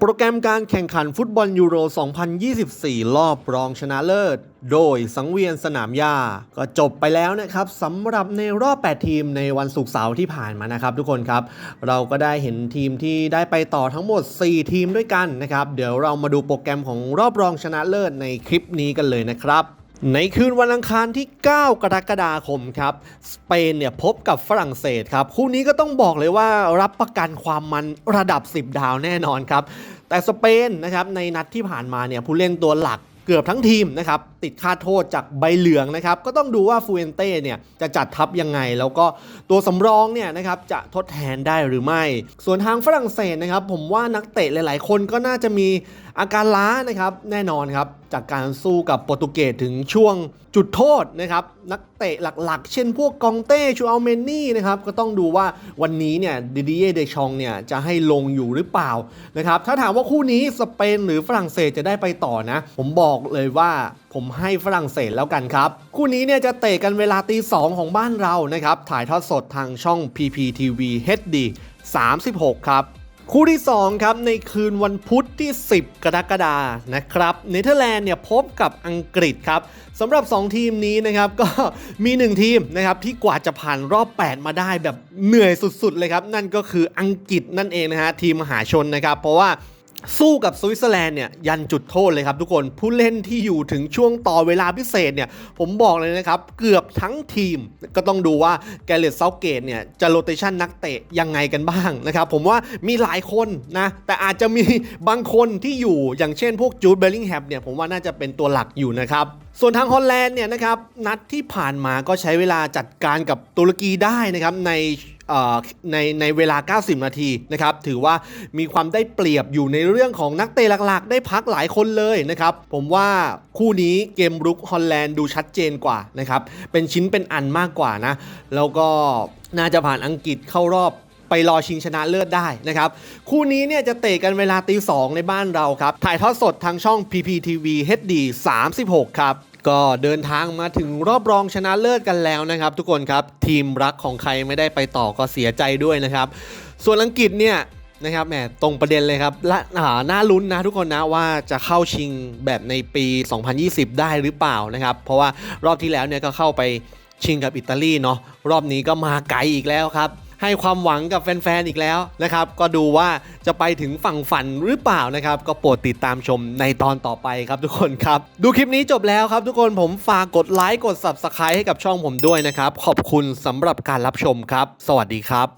โปรแกรมการแข่งขันฟุตบอลยูโร 2024 รอบรองชนะเลิศ โดยสังเวียนสนามหญ้า ก็จบไปแล้วนะครับสำหรับในรอบ 8 ทีมในวันศุกร์เสาร์ที่ผ่านมานะครับ ทุกคนครับ เราก็ได้เห็นทีมที่ได้ไปต่อทั้งหมด 4 ทีมด้วยกันนะครับ เดี๋ยวเรามาดูโปรแกรมของรอบรองชนะเลิศในคลิปนี้กันเลยนะครับ ในคืนวันอังคารที่ 9 กรกฎาคมครับ สเปนเนี่ยพบกับฝรั่งเศสครับ คู่นี้ก็ต้องบอกเลยว่ารับประกันความมันระดับ 10 ดาวแน่นอนครับ แต่สเปนนะครับในนัดที่ผ่านมาเนี่ยผู้เล่นตัวหลักเกือบทั้งทีมนะครับติดค่าโทษจากใบเหลืองนะครับก็ต้องดูว่าฟูเอนเต้เนี่ยจะจัดทัพยังไง แล้วก็ตัวสำรองเนี่ยนะครับจะทดแทนได้หรือไม่ ส่วนทางฝรั่งเศสนะครับผมว่านักเตะหลาย ๆ คนก็น่าจะมี อาการล้านะครับแน่นอนครับจากการสู้กับโปรตุเกสถึงช่วงจุดโทษนะครับนักเตะหลักๆ เช่นพวกกองเต้ชูอัลเมนนี่นะครับก็ต้องดูว่าวันนี้เนี่ยดิดิเยเดชองเนี่ยจะให้ลงอยู่หรือเปล่านะครับถ้าถามว่าคู่นี้สเปนหรือฝรั่งเศสจะได้ไปต่อนะ ผมบอกเลยว่าผมให้ฝรั่งเศสแล้วกันครับ คู่นี้เนี่ยจะเตะกันเวลาตีสองของบ้านเรานะครับถ่ายทอดสดทางช่อง PPTV HD 36 ครับ คู่ที่ 2 ครับ ในคืนวันพุธที่ 10 กรกฎานะครับเนเธอร์แลนด์เนี่ยพบกับอังกฤษครับสำหรับ 2 ทีมนี้นะครับก็มี 1 ทีมนะครับที่กว่าจะผ่านรอบ 8 มาได้แบบเหนื่อยสุดๆเลยครับ นั่นก็คืออังกฤษนั่นเองนะฮะทีมมหาชนนะครับ เพราะว่า สู้กับสวิตเซอร์แลนด์เนี่ยยันจุดโทษเลยครับทุกคนผู้เล่นที่อยู่ถึงช่วงต่อเวลาพิเศษเนี่ยผมบอกเลยนะครับเกือบทั้งทีมก็ต้องดูว่าแกเลตเซาเกตเนี่ยจะโรเตชันนักเตะยังไงกันบ้างนะครับผมว่ามีหลายคนนะแต่อาจจะมีบางคนที่อยู่อย่างเช่นพวกจูดเบลลิงแฮมเนี่ยผมว่าน่าจะเป็นตัวหลักอยู่นะครับส่วนทางฮอลแลนด์เนี่ยนะครับนัดที่ผ่านมาก็ใช้เวลาจัดการกับตุรกีได้นะครับใน ในในเวลา 90 นาทีนะครับถือว่ามีความได้เปรียบอยู่ในเรื่องของนักเตะหลักๆ ได้พักหลายคนเลยนะครับ ผมว่าคู่นี้เกมรุกฮอลแลนด์ดูชัดเจนกว่านะครับ เป็นชิ้นเป็นอันมากกว่านะ แล้วก็น่าจะผ่านอังกฤษเข้ารอบไปรอชิงชนะเลิศได้นะครับ คู่นี้เนี่ยจะเตะกันเวลาตีสองในบ้านเราครับ ถ่ายทอดสดทางช่อง PPTV HD 36 ครับ ก็เดินทางมาถึงรอบรองชนะเลิศกันแล้วนะครับ ทุกคนครับทีมรักของใครไม่ได้ไปต่อก็เสียใจด้วยนะครับ ส่วนอังกฤษเนี่ยนะครับแหมตรงประเด็นเลยครับและน่าลุ้นนะทุกคนนะว่าจะเข้าชิงแบบในปี 2020 ได้หรือเปล่านะครับ เพราะว่ารอบที่แล้วเนี่ยก็เข้าไปชิงกับอิตาลีเนาะรอบนี้ก็มาไกลอีกแล้วครับ ให้ความหวังกับแฟนๆอีกแล้วนะครับ ก็ดูว่าจะไปถึงฝั่งฝันหรือเปล่านะครับ ก็โปรดติดตามชมในตอนต่อไปครับทุกคนครับ ดูคลิปนี้จบแล้วครับ ทุกคนผมฝากกดไลค์กด Subscribe ให้กับช่องผมด้วยนะครับ ขอบคุณสำหรับการรับชมครับ สวัสดีครับ